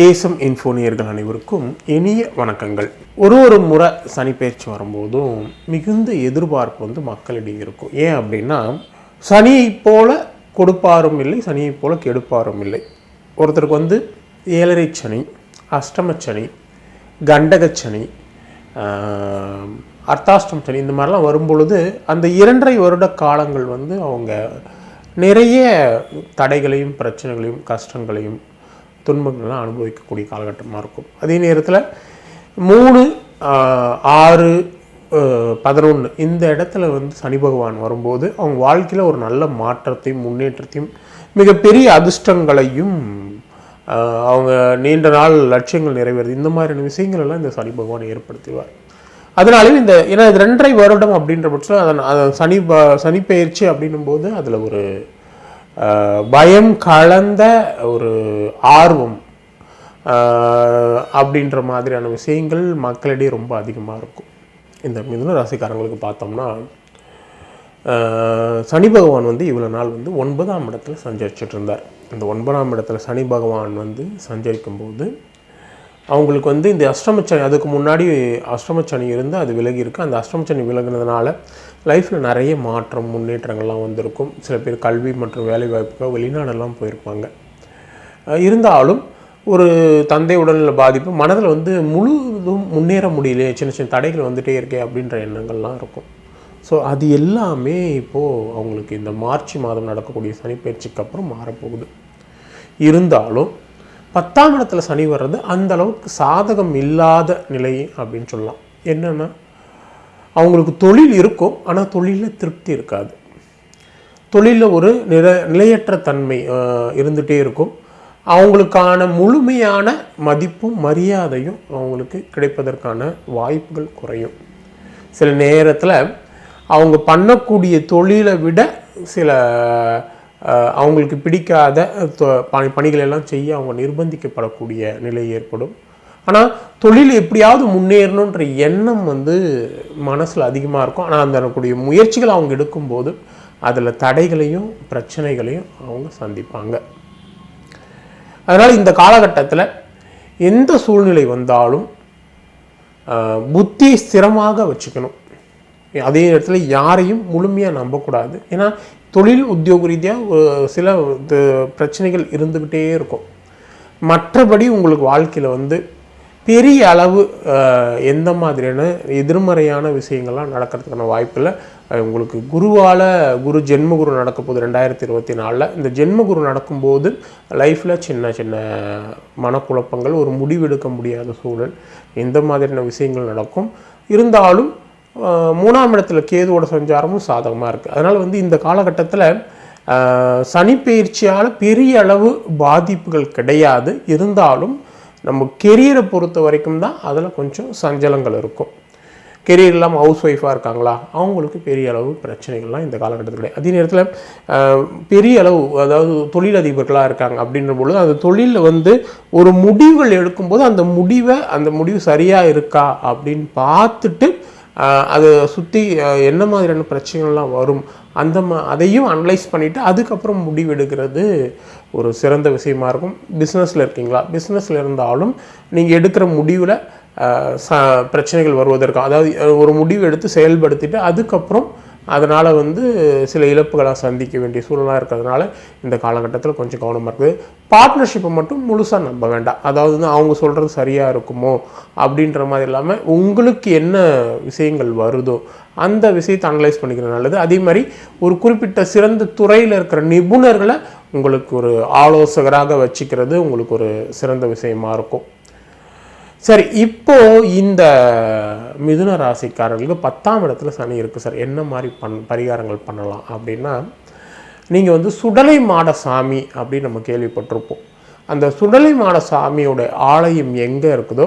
ஏசம் இன்ஃபோனியர்கள் அனைவருக்கும் இனிய வணக்கங்கள். ஒரு ஒரு முறை சனி பயிற்சி வரும்போதும் மிகுந்த எதிர்பார்ப்பு வந்து மக்களிடையே இருக்கும். ஏன் அப்படின்னா சனியை போல கொடுப்பாரும் இல்லை சனியை போல கெடுப்பாரும் இல்லை. ஒருத்தருக்கு வந்து ஏழரை சனி அஷ்டமச்சனி கண்டகச்சனி அர்த்தாஷ்டம் சனி இந்த மாதிரிலாம் வரும்பொழுது அந்த இரண்டரை வருட காலங்கள் வந்து அவங்க நிறைய தடைகளையும் பிரச்சனைகளையும் கஷ்டங்களையும் துன்பங்கள்லாம் அனுபவிக்கக்கூடிய காலகட்டமாக இருக்கும். அதே நேரத்தில் மூணு ஆறு பதினொன்று இந்த இடத்துல வந்து சனி பகவான் வரும்போது அவங்க வாழ்க்கையில் ஒரு நல்ல மாற்றத்தையும் முன்னேற்றத்தையும் மிகப்பெரிய அதிர்ஷ்டங்களையும் அவங்க நீண்ட நாள் லட்சியங்கள் நிறைவேறுது. இந்த மாதிரியான விஷயங்கள் எல்லாம் இந்த சனி பகவான் ஏற்படுத்துவார். அதனாலேயும் இந்த ஏன்னா இது ரெண்டரை வருடம் அப்படின்ற பட்சத்தில் அதன் அதை சனி ப- சனி பயிற்சி அப்படின்னும் போது அதில் ஒரு பயம் கலந்த ஒரு ஆர்வம் அப்படின்ற மாதிரியான விஷயங்கள் மக்களிடையே ரொம்ப அதிகமாக இருக்கும். இந்த மிதுன ராசிக்காரங்களுக்கு பார்த்தோம்னா சனி பகவான் வந்து இவ்வளோ நாள் வந்து ஒன்பதாம் இடத்துல சஞ்சரிச்சிட்டு இருந்தார். இந்த ஒன்பதாம் இடத்துல சனி பகவான் வந்து சஞ்சரிக்கும் போது அவங்களுக்கு வந்து இந்த அஷ்டமச்சனி அதுக்கு முன்னாடி அஷ்டமச்சனி இருந்து அது விலகி இருக்கு. அந்த அஷ்டமச்சனி விலகினதுனால லைஃப்பில் நிறைய மாற்றம் முன்னேற்றங்கள்லாம் வந்திருக்கும். சில பேர் கல்வி மற்றும் வேலை வாய்ப்புக்காக வெளிநாடெல்லாம் போயிருப்பாங்க. இருந்தாலும் ஒரு தந்தை உடல்நல பாதிப்பு மனதில் வந்து முழுதும் முன்னேற முடியலையே சின்ன சின்ன தடைகள் வந்துகிட்டே இருக்கே அப்படின்ற எண்ணங்கள்லாம் இருக்கும். ஸோ அது எல்லாமே இப்போது அவங்களுக்கு இந்த மார்ச் மாதம் நடக்கக்கூடிய சனிப்பயிற்சிக்கு அப்புறம் மாறப்போகுது. இருந்தாலும் பத்தாம் இடத்துல சனி வர்றது அந்த அளவுக்கு சாதகம் இல்லாத நிலை அப்படின்னு சொல்லலாம். என்னென்னா அவங்களுக்கு தொழில் இருக்கும் ஆனால் தொழிலில் திருப்தி இருக்காது. தொழிலில் ஒரு நில நிலையற்ற தன்மை இருந்துகிட்டே இருக்கும். அவங்களுக்கான முழுமையான மதிப்பும் மரியாதையும் அவங்களுக்கு கிடைப்பதற்கான வாய்ப்புகள் குறையும். சில நேரத்தில் அவங்க பண்ணக்கூடிய தொழிலை விட சில அவங்களுக்கு பிடிக்காத தொ- பணி எல்லாம் செய்ய அவங்க நிர்பந்திக்கப்படக்கூடிய நிலை ஏற்படும். ஆனால் தொழில் எப்படியாவது முன்னேறணுன்ற எண்ணம் வந்து மனசில் அதிகமாக இருக்கும். ஆனால் அந்த கூடிய முயற்சிகள் அவங்க எடுக்கும்போது அதில் தடைகளையும் பிரச்சனைகளையும் அவங்க சந்திப்பாங்க. அதனால் இந்த காலகட்டத்தில் எந்த சூழ்நிலை வந்தாலும் புத்தியை ஸ்திரமாக வச்சுக்கணும். அதே நேரத்தில் யாரையும் முழுமையாக நம்பக்கூடாது. ஏன்னா தொழில் உத்தியோக ரீதியாக சில பிரச்சனைகள் இருந்துக்கிட்டே இருக்கும். மற்றபடி உங்களுக்கு வாழ்க்கையில் வந்து பெரிய அளவு எந்த மாதிரியான எதிர்மறையான விஷயங்கள்லாம் நடக்கிறதுக்கான வாய்ப்பில் உங்களுக்கு குருவால் குரு ஜென்மகுரு நடக்க போகுது ரெண்டாயிரத்தி இருபத்தி நாலில் இந்த ஜென்ம குரு நடக்கும்போது லைஃப்பில் சின்ன சின்ன மனக்குழப்பங்கள் ஒரு முடிவெடுக்க முடியாத சூழல் இந்த மாதிரியான விஷயங்கள் நடக்கும். இருந்தாலும் மூணாம் இடத்துல கேதுவோட சஞ்சாரமும் சாதகமாக இருக்குது அதனால் வந்து இந்த காலகட்டத்தில் சனி பயிற்சியால் பெரிய அளவு பாதிப்புகள் கிடையாது. இருந்தாலும் நம்ம கெரியரை பொறுத்த வரைக்கும் தான் அதில் கொஞ்சம் சஞ்சலங்கள் இருக்கும். கெரியர் இல்லாமல் ஹவுஸ் ஒய்ஃபாக இருக்காங்களா? அவங்களுக்கு பெரிய அளவு பிரச்சனைகள்லாம் இந்த காலகட்டத்தில். கிடையாது அதே நேரத்தில் பெரிய அளவு அதாவது தொழிலதிபர்களாக இருக்காங்க அப்படின்ற பொழுது அந்த தொழிலில் வந்து ஒரு முடிவுகள் எடுக்கும்போது அந்த முடிவை அந்த முடிவு சரியாக இருக்கா அப்படின்னு பார்த்துட்டு அதை சுற்றி என்ன மாதிரியான பிரச்சனைகள்லாம் வரும் அந்த மா அதையும் அனலைஸ் பண்ணிவிட்டு அதுக்கப்புறம் முடிவெடுக்கிறது ஒரு சிறந்த விஷயமா இருக்கும். பிஸ்னஸில் இருக்கீங்களா? பிஸ்னஸில் இருந்தாலும் நீங்கள் எடுக்கிற முடிவில் ச பிரச்சனைகள் வருவதற்கு அதாவது ஒரு முடிவு எடுத்து செயல்படுத்திட்டு அதுக்கப்புறம் அதனால் வந்து சில இழப்புகளாக சந்திக்க வேண்டிய சூழலாக இருக்கிறதுனால இந்த காலகட்டத்தில் கொஞ்சம் கவனமாக இருக்குது பார்ட்னர்ஷிப்பை மட்டும் முழுசாக நம்ப வேண்டாம். அதாவது வந்து அவங்க சொல்கிறது சரியாக இருக்குமோ அப்படின்ற மாதிரி இல்லாமல் உங்களுக்கு என்ன விஷயங்கள் வருதோ அந்த விஷயத்தை அனலைஸ் பண்ணிக்கிறது நல்லது. அதே மாதிரி ஒரு குறிப்பிட்ட சிறந்த துறையில் இருக்கிற நிபுணர்களை உங்களுக்கு ஒரு ஆலோசகராக வச்சுக்கிறது உங்களுக்கு ஒரு சிறந்த விஷயமா இருக்கும். சரி இப்போ இந்த மிதுன ராசிக்காரர்களுக்கு பத்தாம் இடத்துல சனி இருக்குது சார். என்ன மாதிரி பண் பரிகாரங்கள் பண்ணலாம் அப்படின்னா நீங்கள் வந்து சுடலை மாட சாமி அப்படின்னு நம்ம கேள்விப்பட்டிருப்போம். அந்த சுடலை மாட சாமியோட ஆலயம் எங்கே இருக்குதோ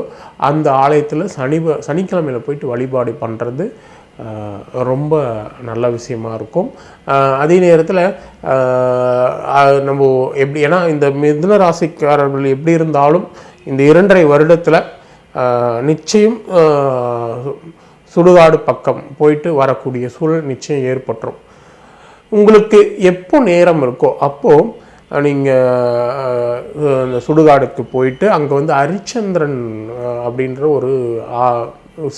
அந்த ஆலயத்தில் சனி சனிக்கிழமையில் போயிட்டு வழிபாடு பண்ணுறது ரொம்ப நல்ல விஷயமா இருக்கும். அதே நேரத்தில் நம்ம எப்படி ஏன்னா இந்த மிதுன ராசிக்காரர்கள் எப்படி இருந்தாலும் இந்த இரண்டரை வருடத்தில் நிச்சயம் சுடுகாடு பக்கம் போயிட்டு வரக்கூடிய சூழல் நிச்சயம் ஏற்பட்டுரும். உங்களுக்கு எப்போ நேரம் இருக்கோ அப்போது நீங்கள் இந்த சுடுகாடுக்கு போயிட்டு அங்கே வந்து ஹரிச்சந்திரன் அப்படின்ற ஒரு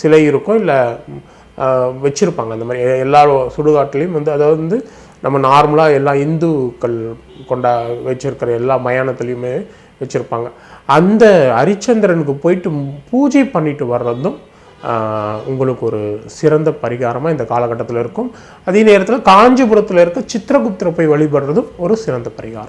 சிலை இருக்கும் இல்லை வச்சுருப்பாங்க. அந்த மாதிரி எல்லா சுடுகாட்டுலேயும் வந்து அதாவது வந்து நம்ம நார்மலாக எல்லா இந்துக்கள் கொண்டா வச்சுருக்கிற எல்லா மயானத்துலேயுமே வச்சுருப்பாங்க. அந்த ஹரிச்சந்திரனுக்கு போயிட்டு பூஜை பண்ணிட்டு வர்றதும் உங்களுக்கு ஒரு சிறந்த பரிகாரமாக இந்த காலகட்டத்தில் இருக்கும். அதே நேரத்தில் காஞ்சிபுரத்தில் இருக்க சித்திரகுப்தரை போய் வழிபடுறதும் ஒரு சிறந்த பரிகாரம்.